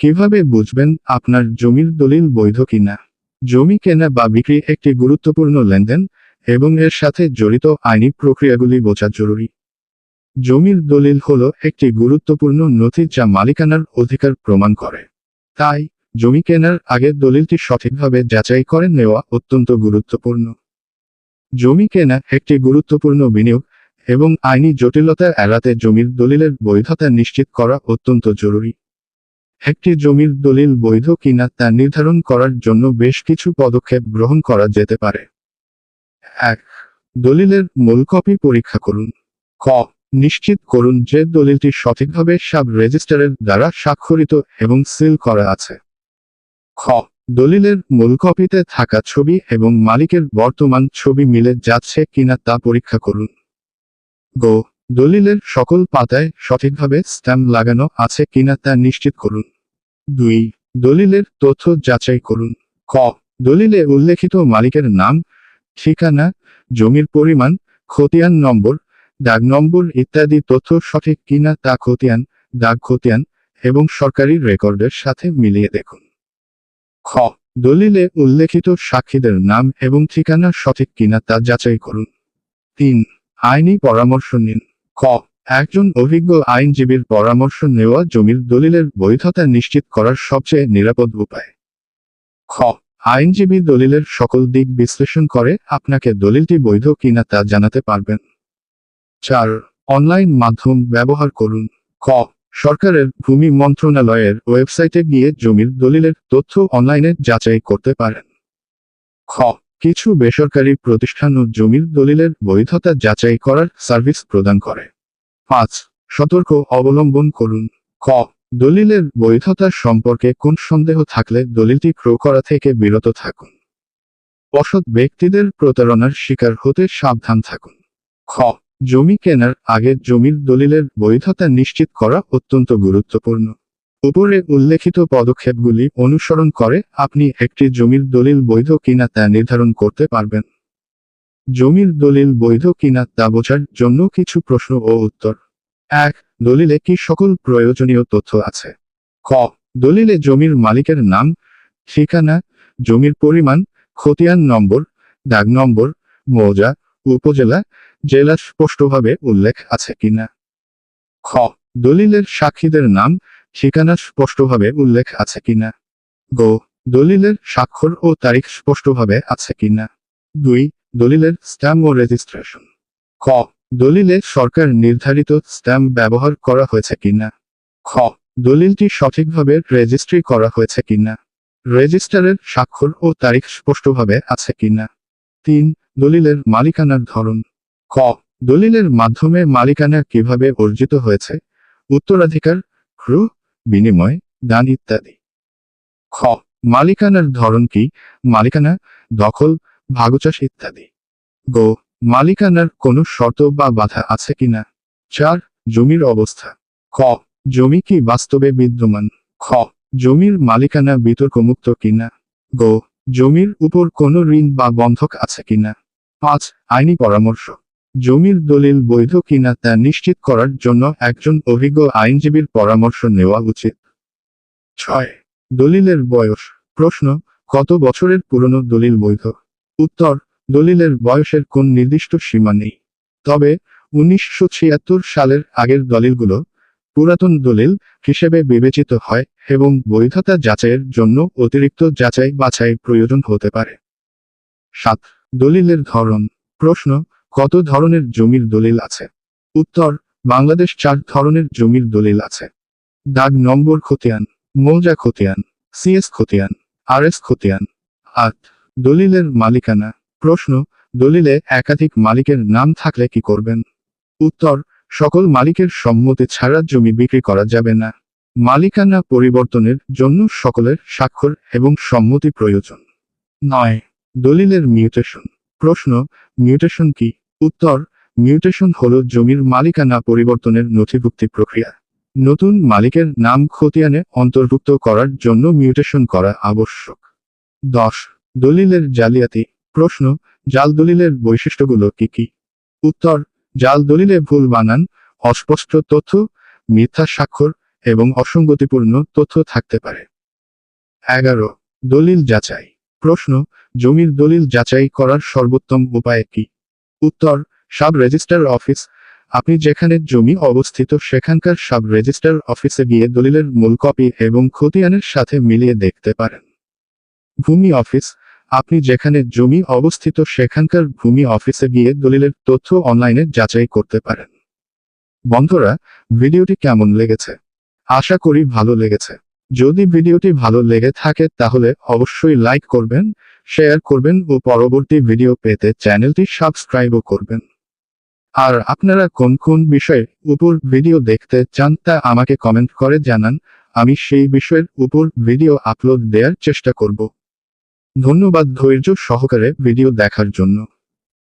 কীভাবে বুঝবেন আপনার জমির দলিল বৈধ কিনা? জমি কেনা বা বিক্রি একটি গুরুত্বপূর্ণ লেনদেন এবং এর সাথে জড়িত আইনি প্রক্রিয়াগুলি বোঝা জরুরি। জমির দলিল হল একটি গুরুত্বপূর্ণ নথি যা মালিকানার অধিকার প্রমাণ করে। তাই, জমি কেনার আগে দলিলটি সঠিকভাবে যাচাই করে নেওয়া অত্যন্ত গুরুত্বপূর্ণ। জমি কেনা একটি গুরুত্বপূর্ণ বিনিয়োগ এবং আইনি জটিলতা এড়াতে জমির দলিলের বৈধতা নিশ্চিত করা অত্যন্ত জরুরি। একটি জমির দলিল বৈধ কিনা তা নির্ধারণ করার জন্য বেশ কিছু পদক্ষেপ গ্রহণ করা যেতে পারে। এক, দলিলের মূল কপি পরীক্ষা করুন। ক, নিশ্চিত করুন যে দলিলটি সঠিকভাবে সাব রেজিস্টারের দ্বারা স্বাক্ষরিত এবং সিল করা আছে। খ, দলিলের মূল কপিতে থাকা ছবি এবং মালিকের বর্তমান ছবি মিলে যাচ্ছে কিনা তা পরীক্ষা করুন। গো দলিলের সকল পাতায় সঠিকভাবে স্ট্যাম্প লাগানো আছে কিনা তা নিশ্চিত করুন। দুই, দলিলের তথ্য যাচাই করুন। ক, দলিলে উল্লেখিত মালিকের নাম, ঠিকানা, জমির পরিমাণ, খতিয়ান নম্বর, দাগ নম্বর ইত্যাদি তথ্য সঠিক কিনা তা খতিয়ান, দাগ খতিয়ান এবং সরকারি রেকর্ডের সাথে মিলিয়ে দেখুন। খ, দলিলে উল্লেখিত সাক্ষীদের নাম এবং ঠিকানা সঠিক কিনা তা যাচাই করুন। তিন, আইনি পরামর্শ নিন। ক। একজন অভিজ্ঞ আইনজীবীর পরামর্শ নেওয়া জমির দলিলের বৈধতা নিশ্চিত করার সবচেয়ে নিরাপদ উপায়। খ। আইনজীবী দলিলের সকল দিক বিশ্লেষণ করে আপনাকে দলিলটি বৈধ কিনা তা জানাতে পারবেন। চার। অনলাইন মাধ্যম ব্যবহার করুন। ক। সরকারের ভূমি মন্ত্রণালয়ের ওয়েবসাইটে গিয়ে জমির দলিলের তথ্য অনলাইনে যাচাই করতে পারেন। খ। কিছু বেসরকারি প্রতিষ্ঠানও জমির দলিলের বৈধতা যাচাই করার সার্ভিস প্রদান করে। পাঁচ, সতর্ক অবলম্বন করুন। ক, দলিলের বৈধতা সম্পর্কে কোন সন্দেহ থাকলে দলিলটি ক্রয় করা থেকে বিরত থাকুন। অসৎ ব্যক্তিদের প্রতারণার শিকার হতে সাবধান থাকুন। খ, জমি কেনার আগে জমির দলিলের বৈধতা নিশ্চিত করা অত্যন্ত গুরুত্বপূর্ণ। উপরে উল্লেখিত পদক্ষেপগুলি অনুসরণ করে আপনি একটি জমির দলিল বৈধ কিনা তা নির্ধারণ করতে পারবেন। জমির দলিল বৈধ কিনা তা বোঝার জন্য কিছু প্রশ্ন ও উত্তর। এক, দলিলে কি সকল প্রয়োজনীয় তথ্য আছে? ক, দলিলে জমির মালিকের নাম, ঠিকানা, জমির পরিমাণ, খতিয়ান নম্বর, দাগ নম্বর, মৌজা, উপজেলা জেলা স্পষ্টভাবে উল্লেখ আছে কিনা? খ, দলিলের সাক্ষীদের নাম ঠিকানা স্পষ্টভাবে উল্লেখ আছে কিনা? গো, দলিলের স্বাক্ষর ও তারিখ স্পষ্টভাবে আছে কিনা? দুই, দলিলের স্ট্যাম্প ও রেজিস্ট্রেশন। ক দলিলে সরকার নির্ধারিত স্ট্যাম্প ব্যবহার করা হয়েছে কিনা? খ, দলিলটি সঠিকভাবে রেজিস্ট্রি করা হয়েছে কিনা? রেজিস্টারের স্বাক্ষর ও তারিখ স্পষ্টভাবে আছে কিনা? তিন, দলিলের মালিকানার ধরন। ক, দলিলের মাধ্যমে মালিকানা কীভাবে অর্জিত হয়েছে? উত্তরাধিকার, ক্রু বিনিময়, দান ইত্যাদি। খ, মালিকানার ধরন কি? মালিকানা, দখল, ভাগচাষ ইত্যাদি। গো, মালিকানার কোনো শর্ত বা বাধা আছে কিনা চার, জমির অবস্থা। খ, জমি কি বাস্তবে বিদ্যমান? খ, জমির মালিকানা বিতর্কমুক্ত কিনা গো, জমির উপর কোনো ঋণ বা বন্ধক আছে কিনা পাঁচ, আইনি পরামর্শ। জমির দলিল বৈধ কিনা তা নিশ্চিত করার জন্য একজন অভিজ্ঞ আইনজীবীর পরামর্শ নেওয়া উচিত। ছয়, দলিলের বয়স। প্রশ্ন, কত বছরের পুরনো দলিল বৈধ? উত্তর, দলিলের বয়সের কোন নির্দিষ্ট সীমা নেই। তবে, উনিশশো ছিয়াত্তর সালের আগের দলিলগুলো পুরাতন দলিল হিসেবে বিবেচিত হয় এবং বৈধতা যাচাইয়ের জন্য অতিরিক্ত যাচাই বাছাই প্রয়োজন হতে পারে। সাত, দলিলের ধরন। প্রশ্ন কত ধরনের জমির দলিল আছে? উত্তর, বাংলাদেশ চার ধরনের জমির দলিল আছে। দাগ নম্বর খতিয়ান, মৌজা খতিয়ান, সিএস খতিয়ান আর এস খতিয়ান। আট, দলিলের মালিকানা। প্রশ্ন, দলিলে একাধিক মালিকের নাম থাকলে কি করবেন? উত্তর, সকল মালিকের সম্মতি ছাড়া জমি বিক্রি করা যাবে না। মালিকানা পরিবর্তনের জন্য সকলের স্বাক্ষর এবং সম্মতি প্রয়োজন। নয়, দলিলের মিউটেশন। প্রশ্ন, মিউটেশন কি? উত্তর, মিউটেশন হল জমির মালিকানা পরিবর্তনের নথিভুক্তি প্রক্রিয়া। নতুন মালিকের নাম খতিয়ানে অন্তর্ভুক্ত করার জন্য মিউটেশন করা আবশ্যক। দশ, দলিলের জালিয়াতি। প্রশ্ন, জাল দলিলের বৈশিষ্ট্যগুলো কি কি? উত্তর, জাল দলিলে ভুল বানান, অস্পষ্ট তথ্য, মিথ্যা স্বাক্ষর এবং অসঙ্গতিপূর্ণ তথ্য থাকতে পারে। এগারো, দলিল যাচাই। প্রশ্ন, জমির দলিল যাচাই করার সর্বোত্তম উপায় কি? উত্তর, সাব রেজিস্ট্রার অফিস। আপনি যেখানে জমি অবস্থিত সেখানকার সাব রেজিস্ট্রার অফিসে গিয়ে দলিলের মূল কপি এবং খতিয়ানের সাথে মিলিয়ে দেখতে পারেন। ভূমি অফিস। আপনি যেখানে জমি অবস্থিত সেখানকার ভূমি অফিসে গিয়ে দলিলের তথ্য অনলাইনে যাচাই করতে পারেন। বন্ধুরা, ভিডিওটি কেমন লেগেছে? আশা করি ভালো লেগেছে। যদি ভিডিওটি ভালো লেগে থাকে তাহলে অবশ্যই লাইক করবেন শেয়ার করবেন ও পরবর্তী ভিডিও পেতে চ্যানেলটি সাবস্ক্রাইবও করবেন। আর আপনারা কোন কোন বিষয়ের উপর ভিডিও দেখতে চান তা আমাকে কমেন্ট করে জানান, আমি সেই বিষয়ের উপর ভিডিও আপলোড দেওয়ার চেষ্টা করব। ধন্যবাদ ধৈর্য সহকারে ভিডিও দেখার জন্য।